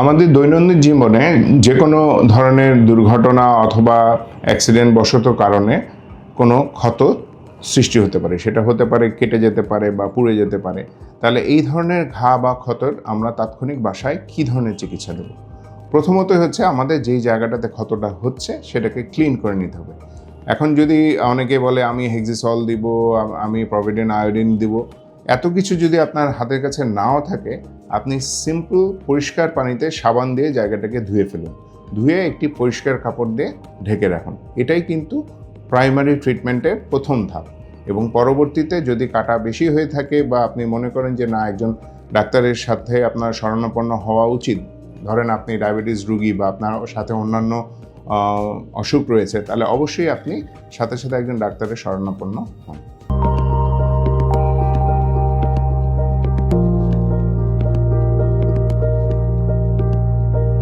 আমাদের দৈনন্দিন জীবনে যে কোনো ধরনের দুর্ঘটনা অথবা অ্যাক্সিডেন্ট বশত কারণে কোনো ক্ষত সৃষ্টি হতে পারে। সেটা হতে পারে, কেটে যেতে পারে বা পুড়ে যেতে পারে। তাহলে এই ধরনের ঘা বা ক্ষতর আমরা তাৎক্ষণিক বাসায় কী ধরনের চিকিৎসা দেব? প্রথমত হচ্ছে আমাদের যেই জায়গাটাতে ক্ষতটা হচ্ছে সেটাকে ক্লিন করে নিতে হবে। এখন যদি অনেকে বলে, আমি হেক্সিসল দিব, আমি প্রভিডেন্ট আয়োডিন দিব। এত কিছু যদি আপনার হাতের কাছে নাও থাকে, আপনি সিম্পল পরিষ্কার পানিতে সাবান দিয়ে জায়গাটাকে ধুয়ে ফেলুন। ধুয়ে একটি পরিষ্কার কাপড় দিয়ে ঢেকে রাখুন। এটাই কিন্তু প্রাইমারি ট্রিটমেন্টের প্রথম ধাপ। এবং পরবর্তীতে যদি কাটা বেশি হয়ে থাকে বা আপনি মনে করেন যে, না, একজন ডাক্তারের সাথে আপনার শরণাপন্ন হওয়া উচিত। ধরেন আপনি ডায়াবেটিস রুগী বা আপনার সাথে অন্যান্য অসুখ রয়েছে, তাহলে অবশ্যই আপনি সাথে সাথে একজন ডাক্তারের শরণাপন্ন হন।